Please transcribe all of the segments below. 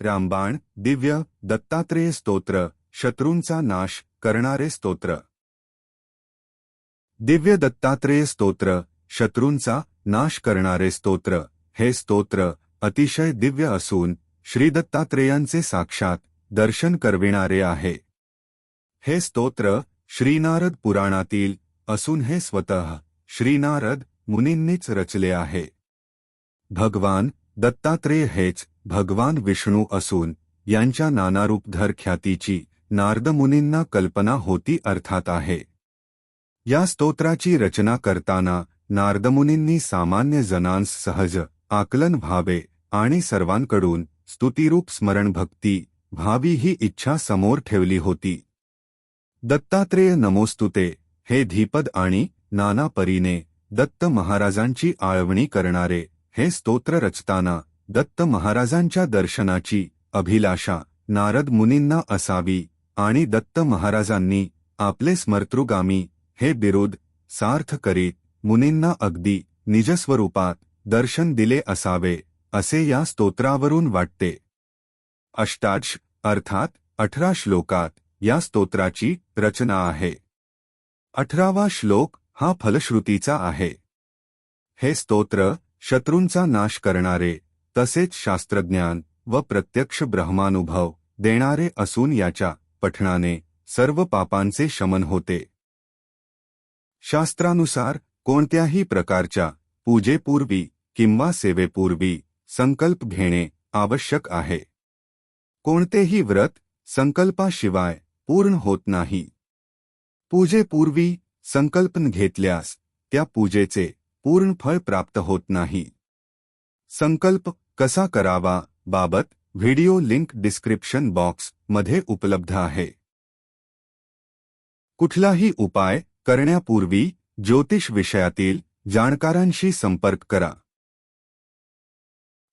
रामबाण दिव्य दत्तात्रेय स्तोत्र शत्रूंचा नाश करणारे स्तोत्र. दिव्य दत्तात्रेय स्तोत्र शत्रूंचा नाश करणारे स्तोत्र हे स्तोत्र अतिशय दिव्य असून श्री दत्तात्रेयांचे साक्षात दर्शन करविणारे आहे. हे स्तोत्र श्रीनारद पुराणातील असून हे स्वतः श्रीनारद मुनींनीच रचले आहे. भगवान दत्तात्रेय हेच भगवान विष्णू असून यांच्या नानारूपधर ख्यातीची नारदमुनींना कल्पना होती अर्थात आहे. या स्तोत्राची रचना करताना नारदमुनींनी सामान्य जनांस सहज आकलन व्हावे आणि सर्वांकडून स्तुतिरूप स्मरण भक्ती व्हावी ही इच्छा समोर ठेवली होती. दत्तात्रेय नमोस्तुते हे धीपद आणि नाना परीने दत्त महाराजांची आळवणी करणारे हे स्तोत्र रचताना दत्त महाराजांच्या दर्शनाची अभिलाषा नारद मुनींना असावी आणि दत्त महाराजांनी आपले स्मर्तृगामी हे बिरुद सार्थ करीत मुनींना अगदी निजस्वरूपात दर्शन दिले असावे असे या स्तोत्रावरून वाटते. अष्टाक्ष अर्थात अठरा श्लोकात या स्तोत्राची रचना आहे. अठरावा श्लोक हा फलश्रुतीचा आहे. हे स्तोत्र शत्रूंचा नाश करणारे तसेच शास्त्रज्ञान व प्रत्यक्ष ब्रह्मानुभव देणारे असून याच्या पठणाने सर्व पापांचे शमन होते. शास्त्रानुसार कोणत्याही प्रकारच्या पूजेपूर्वी किंवा सेवेपूर्वी संकल्प घेणे आवश्यक आहे. कोणतेही व्रत संकल्पाशिवाय पूर्ण होत नाही. पूजेपूर्वी संकल्पन घेतल्यास त्या पूजेचे पूर्ण फळ प्राप्त होत नाही. संकल्प कसा करावा बाबत व्हिडिओ लिंक डिस्क्रिप्शन बॉक्समध्ये उपलब्ध आहे. कुठलाही उपाय करण्यापूर्वी ज्योतिष विषयातील जाणकारांशी संपर्क करा.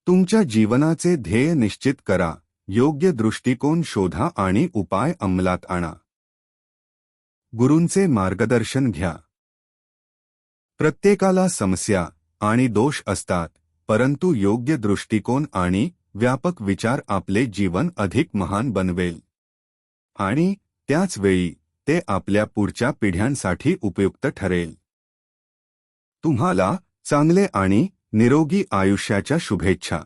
तुमच्या जीवनाचे ध्येय निश्चित करा योग्य दृष्टिकोन शोधा आणि उपाय अंमलात आणा. गुरूंचे मार्गदर्शन घ्या. प्रत्येकाला समस्या आणि दोष असतात परंतु योग्य दृष्टिकोन आणि व्यापक विचार आपले जीवन अधिक महान बनवेल. आणि त्याच वेळी ते आपल्या पुढच्या पिढ्यांसाठी उपयुक्त ठरेल. तुम्हाला चांगले आणि निरोगी आयुष्याच्या शुभेच्छा.